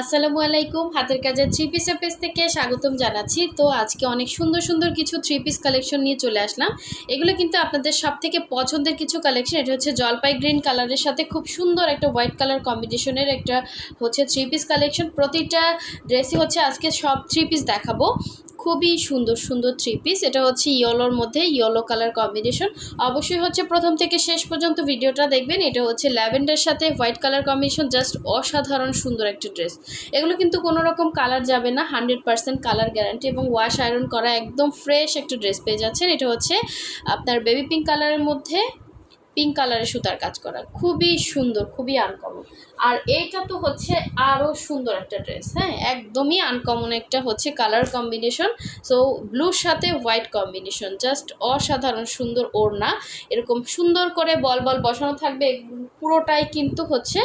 আসসালামু আলাইকুম। হাতের কাজের থ্রি পিসের পেজ থেকে স্বাগতম জানাচ্ছি। তো আজকে অনেক সুন্দর সুন্দর কিছু থ্রি পিস কালেকশন নিয়ে চলে আসলাম। এগুলো কিন্তু আপনাদের সব থেকে পছন্দের কিছু কালেকশন এটা হচ্ছে জলপাই গ্রিন কালারের সাথে খুব সুন্দর একটা হোয়াইট কালার কম্বিনেশনের একটা হচ্ছে থ্রি পিস কালেকশন প্রতিটা ড্রেসই হচ্ছে আজকে সব থ্রি পিস দেখাবো। খুবই সুন্দর সুন্দর থ্রি পিস এটা হচ্ছে ইয়েলোর মধ্যে, ইয়েলো কালার কম্বিনেশন অবশ্যই হচ্ছে প্রথম থেকে শেষ পর্যন্ত ভিডিওটা দেখবেন। এটা হচ্ছে ল্যাভেন্ডার সাথে হোয়াইট কালার কম্বিনেশন জাস্ট অসাধারণ সুন্দর একটা ড্রেস এগুলো কিন্তু কোনো রকম কালার যাবে না হান্ড্রেড পার্সেন্ট কালার গ্যারান্টি এবং ওয়াশ আয়রন করা একদম ফ্রেশ একটা ড্রেস পেয়ে যাচ্ছেন। এটা হচ্ছে আপনার বেবি পিঙ্ক কালারের মধ্যে। পিঙ্ক কালারের সুতার কাজ করা। খুবই সুন্দর, খুবই আনকমন আর এইটা তো হচ্ছে আরও সুন্দর একটা ড্রেস হ্যাঁ? একদমই আনকমন একটা হচ্ছে কালার কম্বিনেশন সো ব্লুর সাথে হোয়াইট কম্বিনেশন জাস্ট অসাধারণ সুন্দর ওড়না। এরকম সুন্দর করে বল বল বসানো থাকবে, পুরোটাই কিন্তু হচ্ছে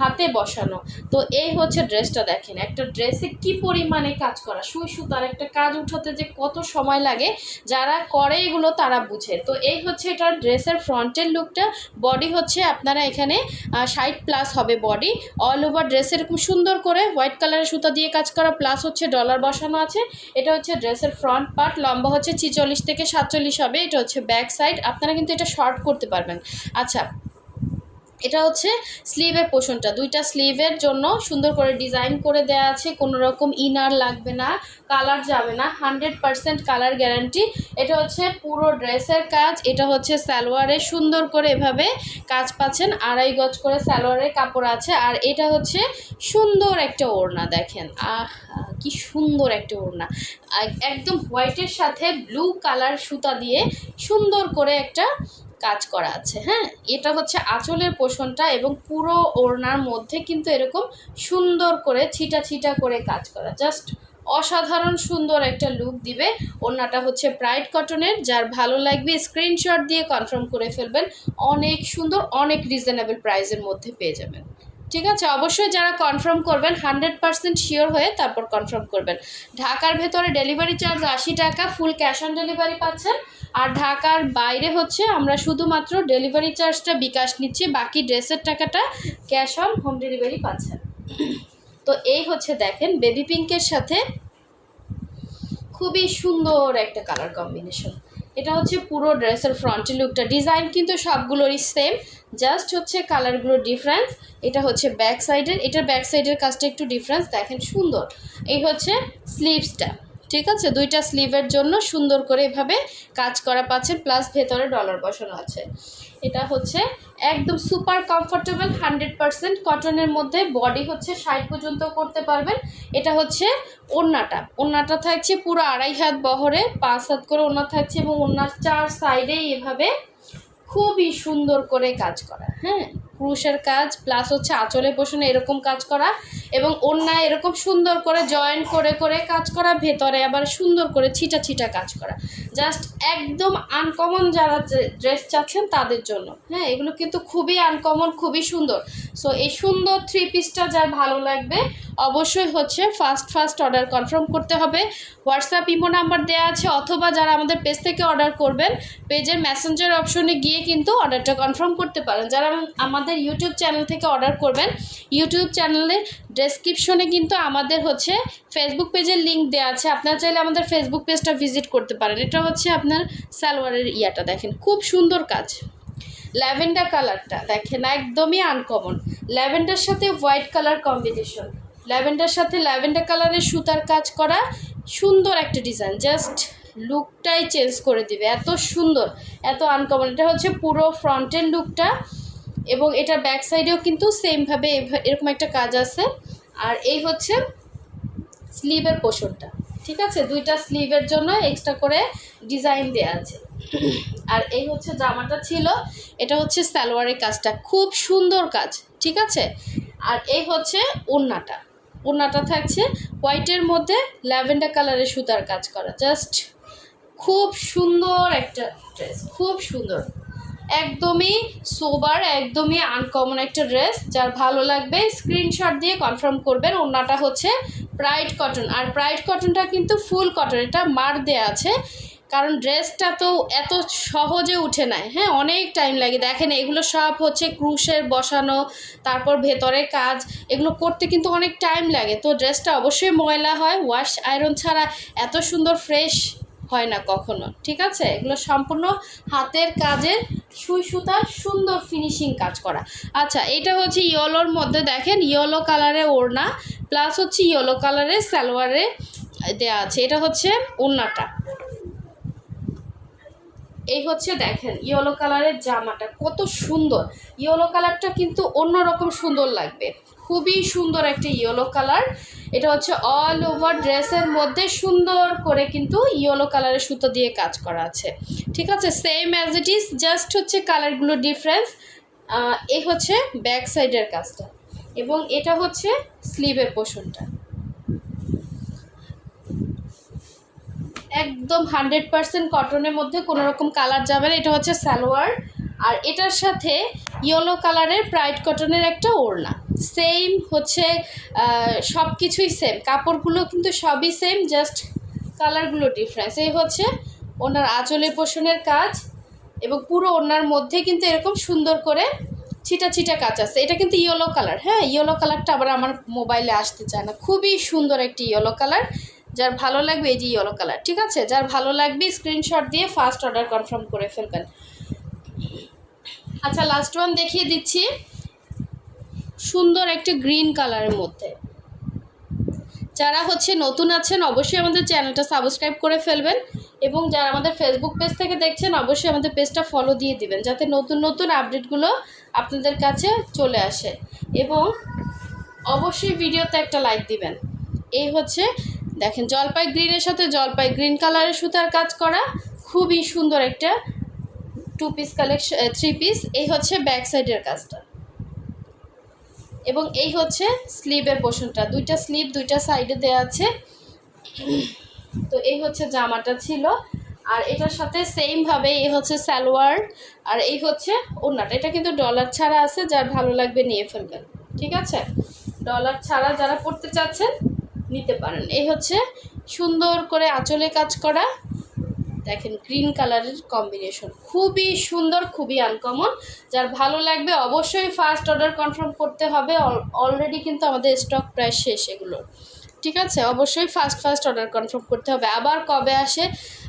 হাতে বসানো। তো এই হচ্ছে ড্রেসটা দেখেন, একটা ড্রেসে কি পরিমাণে কাজ করা। সুই সুতার একটা কাজ উঠাতে যে কত সময় লাগে, যারা করে এগুলো তারা বুঝে। তো এই হচ্ছে এটার ড্রেসের ফ্রন্টের লুকটা বডি হচ্ছে আপনারা এখানে ষাট প্লাস হবে বডি অল ওভার ড্রেস এরকম সুন্দর করে হোয়াইট কালারের সুতা দিয়ে কাজ করা প্লাস হচ্ছে ডলার বসানো আছে। এটা হচ্ছে ড্রেসের ফ্রন্ট পার্ট লম্বা হচ্ছে ছিচল্লিশ থেকে সাতচল্লিশ হবে। এটা হচ্ছে ব্যাক সাইড আপনারা কিন্তু এটা শর্ট করতে পারবেন। আচ্ছা এটা হচ্ছে স্লিভের পোষণটা। দুইটা স্লিভের জন্য সুন্দর করে ডিজাইন করে দেওয়া আছে। কোনো রকম ইনার লাগবে না কালার যাবে না হান্ড্রেড পারসেন্ট কালার গ্যারান্টি এটা হচ্ছে পুরো ড্রেসের কাজ। এটা হচ্ছে সালোয়ারে সুন্দর করে এভাবে কাজ পাচ্ছেন। আড়াই গজ করে সালোয়ারের কাপড় আছে। আর এটা হচ্ছে সুন্দর একটা ওড়না, দেখেন। আহ, কি সুন্দর একটা ওড়না। একদম হোয়াইটের সাথে ব্লু কালার সুতা দিয়ে সুন্দর করে একটা কাজ করা আছে হ্যাঁ? এটা হচ্ছে আঁচলের পোষণটা এবং পুরো ওড়নার মধ্যে কিন্তু এরকম সুন্দর করে ছিটা ছিটা করে কাজ করা। জাস্ট অসাধারণ সুন্দর একটা লুক দিবে। ওড়নাটা হচ্ছে ব্রাইট কটনের যার ভালো লাগবে স্ক্রিনশট দিয়ে কনফার্ম করে ফেলবেন। অনেক সুন্দর, অনেক রিজনেবল প্রাইসের মধ্যে পেয়ে যাবেন। ঠিক আছে, অবশ্যই যারা কনফার্ম করবেন হান্ড্রেড পার্সেন্ট শিওর হয়ে তারপর কনফার্ম করবেন। ঢাকার ভেতরে ডেলিভারি চার্জ আশি টাকা ফুল ক্যাশ অন ডেলিভারি পাচ্ছেন। আর ঢাকার বাইরে হচ্ছে আমরা শুধুমাত্র ডেলিভারি চার্জটা বিকাশ নিচ্ছি, বাকি ড্রেসের টাকাটা ক্যাশ অন হোম ডেলিভারি পাচ্ছেন। তো এই হচ্ছে দেখেন বেবি পিঙ্কের সাথে খুবই সুন্দর একটা কালার কম্বিনেশন এটা হচ্ছে পুরো ড্রেসের ফ্রন্টের লুকটা ডিজাইন কিন্তু সবগুলোরই সেম জাস্ট হচ্ছে কালারগুলো ডিফারেন্স এটা হচ্ছে ব্যাক সাইডের এটার ব্যাক সাইডের কাজটা একটু ডিফারেন্স দেখেন সুন্দর। এই হচ্ছে স্লিভসটা ঠিক আছে? দুইটা স্লিভের জন্য সুন্দর করে এভাবে কাজ করা পাচ্ছে প্লাস ভেতরে ডলার বসানো আছে। এটা হচ্ছে একদম সুপার কমফোর্টেবল হান্ড্রেড পারসেন্ট কটনের মধ্যে বডি হচ্ছে ষাট পর্যন্ত করতে পারবেন। এটা হচ্ছে ওড়নাটা। ওড়নাটা থাকছে পুরো আড়াই হাত বহরে, পাঁচ হাত করে ওড়না থাকছে এবং ওড়নার চার সাইডেই এভাবে খুবই সুন্দর করে কাজ করা। হ্যাঁ পুরুষের কাজ প্লাস হচ্ছে আঁচলে পোষণে এরকম কাজ করা। এবং অন্যায় এরকম সুন্দর করে জয়েন করে করে কাজ করা, ভেতরে আবার সুন্দর করে ছিটা ছিটা কাজ করা। জাস্ট একদম আনকমন যারা ড্রেস চাচ্ছেন তাদের জন্য। হ্যাঁ এগুলো কিন্তু খুবই আনকমন খুবই সুন্দর। সো এই সুন্দর থ্রি পিসটা যার ভালো লাগবে, অবশ্যই হচ্ছে ফার্স্ট ফার্স্ট অর্ডার কনফার্ম করতে হবে। হোয়াটসঅ্যাপ ইমো নাম্বার দেওয়া আছে, অথবা যারা আমাদের পেজ থেকে অর্ডার করবেন, পেজের মেসেঞ্জার অপশনে গিয়ে কিন্তু অর্ডারটা কনফার্ম করতে পারেন। যারা আমাদের ইউটিউব চ্যানেল থেকে অর্ডার করবেন ইউটিউব চ্যানেলের ডেসক্রিপশনে কিন্তু আমাদের হচ্ছে ফেসবুক পেজের লিঙ্ক দেওয়া আছে। আপনারা চাইলে আমাদের ফেসবুক পেজটা ভিজিট করতে পারেন। এটা হচ্ছে আপনার সালোয়ারের ইয়াটা দেখেন। খুব সুন্দর কাজ। ল্যাভেন্ডার কালারটা দেখেন, একদমই আনকমন ল্যাভেন্ডার সাথে হোয়াইট কালার কম্বিনেশন ল্যাভেন্ডার সাথে ল্যাভেন্ডার কালারের সুতার কাজ করা সুন্দর একটা ডিজাইন জাস্ট লুকটাই চেঞ্জ করে দিবে। এত সুন্দর, এত আনকমন এটা হচ্ছে পুরো ফ্রন্টের লুকটা এবং এটার ব্যাক সাইডেও কিন্তু সেমভাবে এরকম একটা কাজ আছে। আর এই হচ্ছে স্লিভের পোষণটা ঠিক আছে? দুইটা স্লিভের জন্য এক্সট্রা করে ডিজাইন দেওয়া আছে। আর এই হচ্ছে জামাটা ছিল, এটা হচ্ছে সালোয়ারের কাজটা, খুব সুন্দর কাজ, ঠিক আছে? আর এই হচ্ছে ওড়নাটা ওড়নাটা থাকছে হোয়াইটের মধ্যে ল্যাভেন্ডার কালারের সুতার কাজ করা জাস্ট খুব সুন্দর একটা ড্রেস খুব সুন্দর। একদমই সোবার একদমই আনকমন একটা ড্রেস যার ভালো লাগবে স্ক্রিনশট দিয়ে কনফার্ম করবেন। ওড়নাটা হচ্ছে প্রাইড কটন আর প্রাইড কটনটা কিন্তু ফুল কটন এটা মার দেয়া আছে। কারণ ড্রেসটা তো এত সহজে উঠে নেয় হ্যাঁ অনেক টাইম লাগে। দেখেন, এগুলো সব হচ্ছে ক্রুশের বসানো, তারপর ভেতরের কাজ, এগুলো করতে কিন্তু অনেক টাইম লাগে। তো ড্রেসটা অবশ্যই ময়লা হয় ওয়াশ আয়রন ছাড়া এত সুন্দর ফ্রেশ হয় না কখনো, ঠিক আছে? এগুলো সম্পূর্ণ হাতের কাজের সুই সুতা সুন্দর ফিনিশিং কাজ করা। আচ্ছা এটা হচ্ছে ইয়েলোর মধ্যে দেখেন, ইয়েলো কালারে ওড়না প্লাস হচ্ছে ইয়েলো কালারের সালোয়ারে দেওয়া আছে। এটা হচ্ছে ওড়নাটা। এই হচ্ছে দেখেন, ইয়েলো কালারের জামাটা, কত সুন্দর। ইয়েলো কালারটা কিন্তু অন্যরকম সুন্দর লাগবে। খুবই সুন্দর একটা ইয়েলো কালার। এটা হচ্ছে অল ওভার ড্রেসের মধ্যে সুন্দর করে কিন্তু ইয়েলো কালারের সুতো দিয়ে কাজ করা আছে। ঠিক আছে? Same as it is just হচ্ছে কালারগুলো ডিফারেন্স এই হচ্ছে ব্যাক সাইডের কাজটা। এবং এটা হচ্ছে স্লিভের পোষণটা। একদম হান্ড্রেড পার্সেন্ট কটনের মধ্যে কোনো রকম কালার যাবে না, এটা হচ্ছে সালোয়ার। আর এটার সাথে ইয়েলো কালারের প্রাইড কটনের একটা ওড়না। সেম হচ্ছে সব কিছুই সেম কাপড়গুলো কিন্তু সবই সেম জাস্ট কালারগুলো ডিফারেন্স এই হচ্ছে ওনার আঁচলের পোষণের কাজ এবং পুরো ওনার মধ্যে কিন্তু এরকম সুন্দর করে ছিটা ছিটা কাজ আছে। এটা কিন্তু ইয়েলো কালার হ্যাঁ ইয়েলো কালারটা আবার আমার মোবাইলে আসতে চায় না। খুবই সুন্দর একটি ইয়েলো কালার যার ভালো লাগবে এই যে ইয়েলো কালার ঠিক আছে? যার ভালো লাগবে স্ক্রিনশট দিয়ে ফার্স্ট অর্ডার কনফার্ম করে ফেলবেন। আচ্ছা লাস্ট ওয়ান দেখিয়ে দিচ্ছি। সুন্দর একটা গ্রিন কালারের মধ্যে। যারা হচ্ছে নতুন আছেন, অবশ্যই আমাদের চ্যানেলটা সাবস্ক্রাইব করে ফেলবেন এবং যারা আমাদের ফেসবুক পেজ থেকে দেখছেন, অবশ্যই আমাদের পেজটা ফলো দিয়ে দিবেন, যাতে নতুন নতুন আপডেটগুলো আপনাদের কাছে চলে আসে। এবং অবশ্যই ভিডিওতে একটা লাইক দিবেন। এই হচ্ছে, দেখেন জলপাই গ্রিনের সাথে জলপাই গ্রিন কালারের সুতার কাজ করা, খুবই সুন্দর একটা two piece collection three piece এই হচ্ছে ব্যাক সাইডের কাজটা। এবং এই হচ্ছে স্লিভের পোর্শনটা। দুইটা স্লিভ দুইটা সাইডে দেওয়া আছে। তো এই হচ্ছে জামাটা ছিল। আর এটার সাথে সেমভাবে এই হচ্ছে সালোয়ার আর এই হচ্ছে ওড়নাটা। এটা কিন্তু ডলার ছাড়া আছে, যার ভালো লাগবে নিয়ে ফেলবেন। ঠিক আছে? ডলার ছাড়া যারা পড়তে চাচ্ছেন, নিতে পারেন। এই হচ্ছে সুন্দর করে আঁচলে কাজ করা দেখেন গ্রিন কালারের কম্বিনেশন খুবই সুন্দর, খুবই আনকমন যার ভালো লাগবে অবশ্যই ফার্স্ট অর্ডার কনফার্ম করতে হবে। অলরেডি কিন্তু আমাদের স্টক প্রায় শেষ এগুলোর ঠিক আছে? অবশ্যই ফার্স্ট ফার্স্ট অর্ডার কনফার্ম করতে হবে। আবার কবে আসে?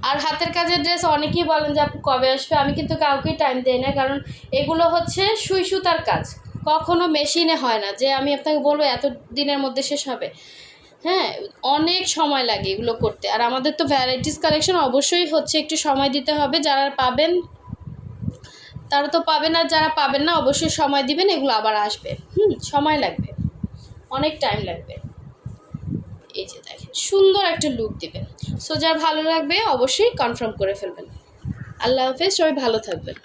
আর হাতের কাজের ড্রেস অনেকেই বলেন যে, আপু, কবে আসবে? আমি কিন্তু কাউকেই টাইম দিই না, কারণ এগুলো হচ্ছে সুই সুতার কাজ। কখনো মেশিনে হয় না যে, আমি আপনাকে বলব এত দিনের মধ্যে শেষ হবে। হ্যাঁ অনেক সময় লাগে এগুলো করতে। আর আমাদের তো ভ্যারাইটিস কালেকশন অবশ্যই হচ্ছে একটু সময় দিতে হবে। যারা পাবেন, তারা তো পাবেন আর যারা পাবেন না, অবশ্যই সময় দিবেন, এগুলো আবার আসবে। হুম, সময় লাগবে। অনেক টাইম লাগবে। এই যে দেখেন, সুন্দর একটা লুক দিবেন। সো যার ভালো লাগবে, অবশ্যই কনফার্ম করে ফেলবেন। আল্লাহ হাফেজ, সবাই ভালো থাকবেন।